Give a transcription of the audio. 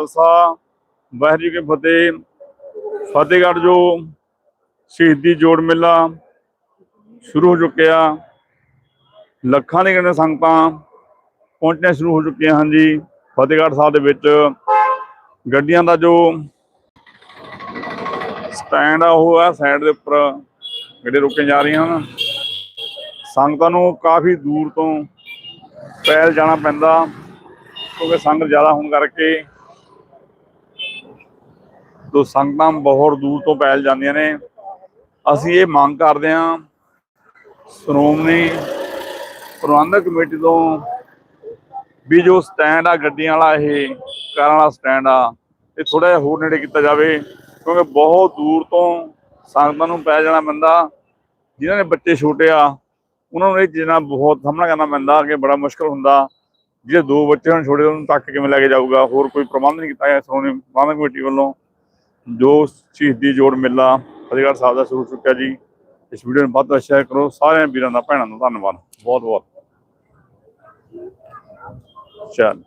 ਖਾਲਸਾ, ਵਾਹਿਗੁਰੂ ਜੀ ਕੀ ਫਤਿਹ। ਫਤਿਹਗੜ੍ਹ ਜੋ ਸ਼ਹੀਦੀ ਜੋੜ ਮੇਲਾ ਸ਼ੁਰੂ ਹੋ ਚੁੱਕਿਆ, ਲੱਖਾਂ ਦੀ ਗਿਣਤੀ ਸੰਗਤਾਂ ਪਹੁੰਚਣੀਆਂ ਸ਼ੁਰੂ ਹੋ ਚੁੱਕੀਆਂ ਹਨ ਜੀ। ਫਤਿਹਗੜ੍ਹ ਸਾਹਿਬ ਦੇ ਵਿੱਚ ਗੱਡੀਆਂ ਦਾ ਜੋ ਸਟੈਂਡ ਆ, ਉਹ ਆ ਸਾਈਡ ਦੇ ਉੱਪਰ ਗੱਡੀ ਰੁਕੀਆਂ ਜਾ ਰਹੀਆਂ ਹਨ। ਸੰਗਤਾਂ ਨੂੰ ਕਾਫੀ ਦੂਰ ਤੋਂ ਪੈਲ ਜਾਣਾ ਪੈਂਦਾ, ਕਿਉਂਕਿ ਸੰਗਤ ਜ਼ਿਆਦਾ ਹੋਣ ਕਰਕੇ ਤੋਂ ਸੰਗਤਾਂ ਬਹੁਤ ਦੂਰ ਤੋਂ ਪੈਲ ਜਾਂਦੀਆਂ ਨੇ, ਅਸੀਂ ਇਹ ਮੰਗ ਕਰਦੇ ਹਾਂ, ਸ਼੍ਰੋਮਣੀ ਪ੍ਰਬੰਧਕ ਕਮੇਟੀ ਤੋਂ ਵੀ ਜੋ ਸਟੈਂਡ ਆ, ਗੱਡੀਆਂ ਵਾਲਾ ਇਹ, ਕਾਰਾਂ ਵਾਲਾ ਸਟੈਂਡ ਆ, ਇਹ ਥੋੜਾ ਜਿਹਾ ਹੋਰ ਨੇੜੇ ਕੀਤਾ ਜਾਵੇ, ਕਿਉਂਕਿ ਬਹੁਤ ਦੂਰ ਤੋਂ ਸੰਗਤਾਂ ਨੂੰ ਪੈ ਜਾਣਾ ਪੈਂਦਾ, ਜਿਨ੍ਹਾਂ ਨੇ ਬੱਚੇ ਛੋਟੇ ਆ, ਉਹਨਾਂ ਨੂੰ ਇਹ ਚੀਜ਼ਾਂ ਬਹੁਤ ਸਾਹਮਣਾ ਕਰਨਾ ਪੈਂਦਾ, ਕਿ ਬੜਾ ਮੁਸ਼ਕਲ ਹੁੰਦਾ, ਜਿਹੜੇ ਦੋ ਬੱਚੇ ਹਨ ਛੋਟੇ, ਉਹਨਾਂ ਨੂੰ ਤੱਕ ਕਿਵੇਂ ਲੈ ਕੇ ਜਾਊਗਾ, ਹੋਰ ਕੋਈ ਪ੍ਰਬੰਧ ਨਹੀਂ ਕੀਤਾ ਗਿਆ ਸ਼੍ਰੋਮਣੀ ਪ੍ਰਬੰਧਕ ਕਮੇਟੀ ਵੱਲੋਂ। ਜੋ ਸ਼ਹੀਦੀ ਜੋੜ ਮੇਲਾ ਫਤਿਹਗੜ੍ਹ ਸਾਹਿਬ ਦਾ ਸ਼ੁਰੂ ਹੋ ਚੁੱਕਿਆ ਜੀ, ਇਸ ਵੀਡੀਓ ਨੂੰ ਵੱਧ ਤੋਂ ਵੱਧ ਸ਼ੇਅਰ ਕਰੋ। ਸਾਰਿਆਂ ਵੀਰਾਂ ਦਾ, ਭੈਣਾਂ ਦਾ ਧੰਨਵਾਦ। ਬਹੁਤ ਬਹੁਤ ਚੱਲ।